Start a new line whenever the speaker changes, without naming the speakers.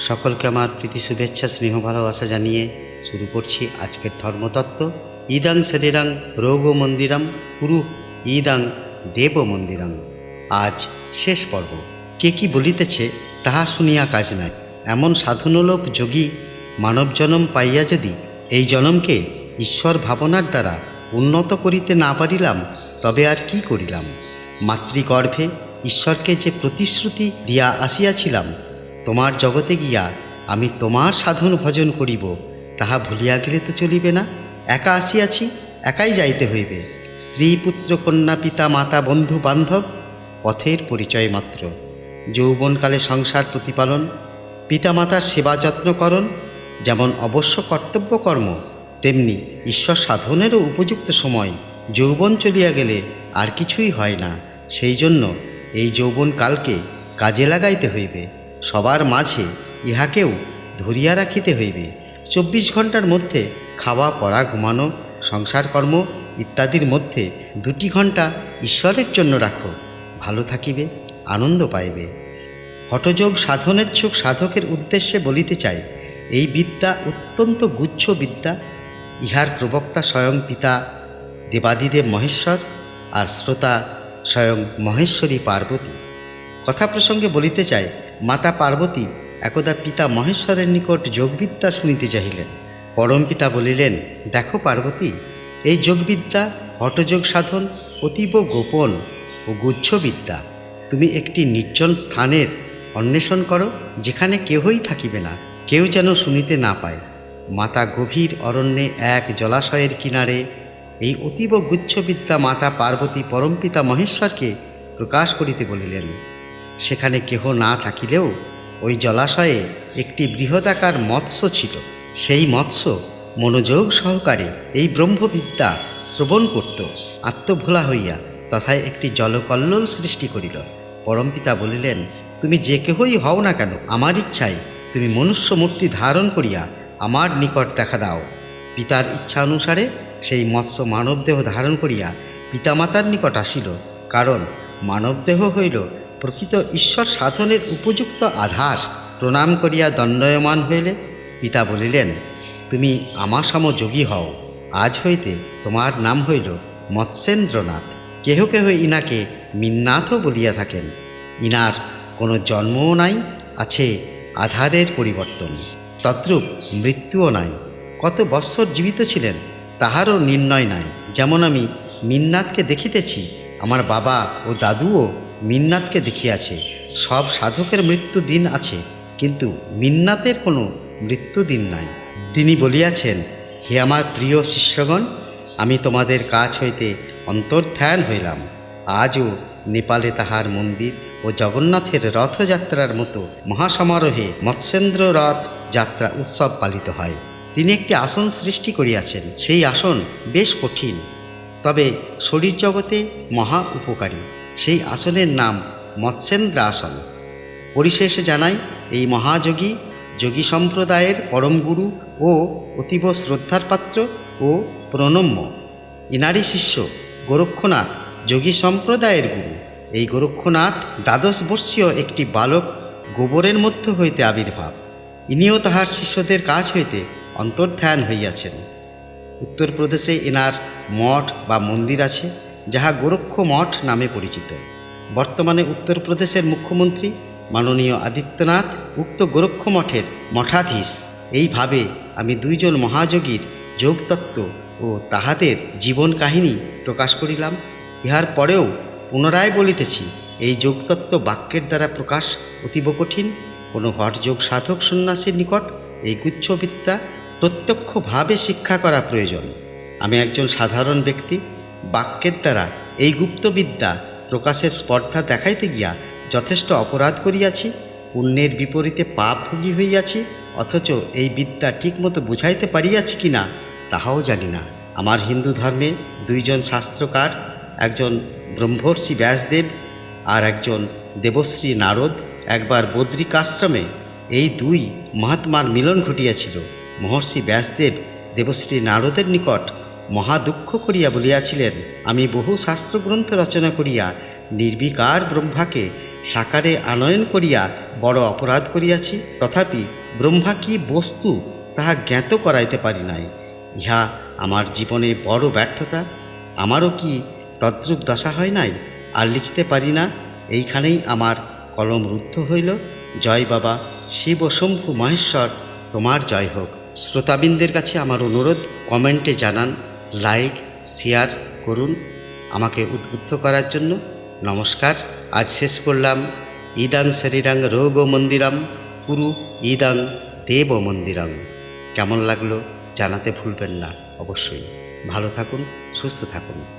সকলকে আমার প্রীতি শুভেচ্ছা, স্নেহ, ভালোবাসা জানিয়ে শুরু করছি আজকের ধর্মতত্ত্ব। ইদাং শরীরাং রোগ মন্দিরাম কুরু, ইদাং দেব মন্দিরাং আজ শেষ পর্ব। কে কি বলিতেছে তাহা শুনিয়া কাজ নাই। এমন সাধনলোক যোগী মানব জনম পাইয়া যদি এই জনমকে ঈশ্বর ভাবনার দ্বারা উন্নত করিতে না পারিলাম, তবে আর কি করিলাম? মাতৃগর্ভে ঈশ্বরকে যে প্রতিশ্রুতি দিয়া আসিয়াছিলাম তোমার জগতে গিয়া আমি তোমার সাধন ভজন করিব, তাহা ভুলিয়া গেলে তো চলিবে না। একা আসিয়াছি, একাই যাইতে হইবে। স্ত্রী পুত্র কন্যা পিতা মাতা বন্ধু বান্ধব, পথের পরিচয় মাত্র। যৌবনকালে সংসার প্রতিপালন পিতামাতার সেবা যত্নকরণ যেমন অবশ্য কর্তব্য কর্ম, তেমনি ঈশ্বর সাধনেরও উপযুক্ত সময়। যৌবন চলিয়া গেলে আর কিছুই হয় না। সেই জন্য এই যৌবনকালকে কাজে লাগাইতে হইবে। সবার মাঝে ইহাকেও ধরিয়া রাখিতে হইবে। চব্বিশ ঘণ্টার মধ্যে খাওয়া, পড়া, ঘুমানো সংসার কর্ম ইত্যাদির মধ্যে দুটি ঘণ্টা ঈশ্বরের জন্য রাখো। ভালো থাকিবে, আনন্দ পাইবে। হঠযোগ সাধনেচ্ছুক সাধকের উদ্দেশ্যে বলিতে চাই, এই বিদ্যা অত্যন্ত গুচ্ছ বিদ্যা। ইহার প্রবক্তা স্বয়ং পিতা দেবাদিদেব মহেশ্বর আর শ্রোতা স্বয়ং মহেশ্বরী পার্বতী। কথা প্রসঙ্গে বলিতে চাই মাতা পার্বতী একদা পিতা মহেশ্বরের নিকট যোগবিদ্যা শুনিতে চাহিলেন। পরম পিতা বলিলেন, দেখো পার্বতী, এই যোগবিদ্যা হটযোগ সাধন অতীব গোপন ও গুচ্ছবিদ্যা। তুমি একটি নির্জন স্থানের অন্বেষণ করো, যেখানে কেহই থাকিবে না, কেউ যেন শুনিতে না পায়। মাতা গভীর অরণ্যে এক জলাশয়ের কিনারে এই অতীব গুচ্ছবিদ্যা মাতা পার্বতী পরমপিতা মহেশ্বরকে প্রকাশ করিতে বলিলেন। সেখানে কেহ না থাকিলেও ওই জলাশয়ে একটি বৃহদাকার মৎস্য ছিল। সেই মৎস্য মনোযোগ সহকারে এই ব্রহ্মবিদ্যা শ্রবণ করত, আত্মভোলা হইয়া তথায় একটি জলকল্লোল সৃষ্টি করিল। পরমপিতা বলিলেন, তুমি যে কেহই হও না কেন, আমার ইচ্ছায় তুমি মনুষ্য মূর্তি ধারণ করিয়া আমার নিকট দেখা দাও। পিতার ইচ্ছা অনুসারে সেই মৎস্য মানবদেহ ধারণ করিয়া পিতামাতার নিকট আসিল, কারণ মানবদেহ হইল প্রকৃত ঈশ্বর সাধনের উপযুক্ত আধার প্রণাম করিয়া দণ্ডয়মান হইলে, পিতা বলিলেন, তুমি আমার সম যোগী হও। আজ হইতে তোমার নাম হইল মৎস্যেন্দ্রনাথ। কেহ কেহ ইনাকে মিন্নাথও বলিয়া থাকেন। ইনার কোনো জন্মও নাই, আছে আধারের পরিবর্তন। তদ্রূপ মৃত্যুও নাই। কত বৎসর জীবিত ছিলেন, তাহারও নির্ণয় নাই। যেমন আমি মিন্নাথকে দেখিতেছি, আমার বাবা ও দাদুও মিন্নাথকে দেখিয়াছে, সব সাধকের মৃত্যু দিন আছে, কিন্তু মিন্নাতের কোনো মৃত্যু দিন নাই। তিনি বলিয়াছেন, হে আমার প্রিয় শিষ্যগণ, আমি তোমাদের কাছ হইতে অন্তর্ধ্যান হইলাম। আজও নেপালে তাহার মন্দির ও জগন্নাথের রথযাত্রার মতো মহাসমারোহে মৎস্যেন্দ্র রথ যাত্রা উৎসব পালিত হয়। তিনি একটি আসন সৃষ্টি করিয়াছেন, সেই আসন বেশ কঠিন, তবে শরীর জগতে মহা উপকারী। সেই আসনের নাম মৎস্যেন্দ্র আসন পরিশেষে জানাই, এই মহাযোগী, যোগী সম্প্রদায়ের পরম গুরু ও অতীব শ্রদ্ধার পাত্র ও প্রণম্য। ইনারি শিষ্য গোরক্ষনাথ, যোগী সম্প্রদায়ের গুরু। এই গোরক্ষনাথ দ্বাদশ বর্ষীয় একটি বালক গোবরের মধ্য হইতে আবির্ভাব। ইনিও তাহার শিষ্যদের কাজ হইতে অন্তর্ধ্যান হইয়াছেন। উত্তরপ্রদেশে এনার মঠ বা মন্দির আছে। যাহা গোরক্ষ মঠ নামে পরিচিত। বর্তমানে উত্তরপ্রদেশের মুখ্যমন্ত্রী মাননীয় আদিত্যনাথ উক্ত গোরক্ষ মঠের মঠাধীশ। এইভাবে আমি দুইজন মহাযোগীর যোগতত্ত্ব ও তাহাদের জীবন কাহিনী প্রকাশ করিলাম। ইহার পরেও পুনরায় বলিতেছি, এই যোগতত্ত্ব বাক্যের দ্বারা প্রকাশ অতীব কঠিন। কোনো হঠযোগ সাধক সন্ন্যাসীর নিকট এই গুচ্ছবিদ্যা প্রত্যক্ষভাবে শিক্ষা করা প্রয়োজন। আমি একজন সাধারণ ব্যক্তি বাক্যের দ্বারা এই গুপ্তবিদ্যা প্রকাশের স্পর্ধা দেখাইতে গিয়া যথেষ্ট অপরাধ করিয়াছি, পুণ্যের বিপরীতে পাপ ভুগি হইয়াছি, অথচ এই বিদ্যা ঠিকমতো বুঝাইতে পারিয়াছি কি না তাহাও জানি না। আমার হিন্দু ধর্মে দুইজন শাস্ত্রকার, একজন ব্রহ্মর্ষি ব্যাসদেব আর একজন দেবশ্রী নারদ একবার বদ্রিকাশ্রমে এই দুই মহাত্মার মিলন ঘটিয়াছিল। মহর্ষি ব্যাসদেব দেবশ্রী নারদের নিকট মহা দুঃখ করিয়া বলিয়াছিলেন, আমি বহু শাস্ত্রগ্রন্থ রচনা করিয়া নির্বিকার ব্রহ্মাকে সাকারে আনয়ন করিয়া বড় অপরাধ করিয়াছি। তথাপি ব্রহ্মা কি বস্তু তাহা জ্ঞাত করাইতে পারি নাই। ইহা আমার জীবনে বড় ব্যর্থতা। আমারও কি তদ্রূপ দশা হয় নাই? আর লিখিতে পারি না। এইখানেই আমার কলম রুদ্ধ হইল। জয় বাবা, শিব শম্ভু মহেশ্বর, তোমার জয় হোক। শ্রোতাবিন্দের কাছে আমার অনুরোধ, কমেন্টে জানান। লাইক, শেয়ার করুন। আমাকে উদ্বুদ্ধ করার জন্য নমস্কার। আজ শেষ করলাম ইদান শরীরাং রোগ মন্দিরাম, কুরু ইদান দেব মন্দিরাং কেমন লাগল জানাতে ভুলবেন না, অবশ্যই। ভালো থাকুন, সুস্থ থাকুন।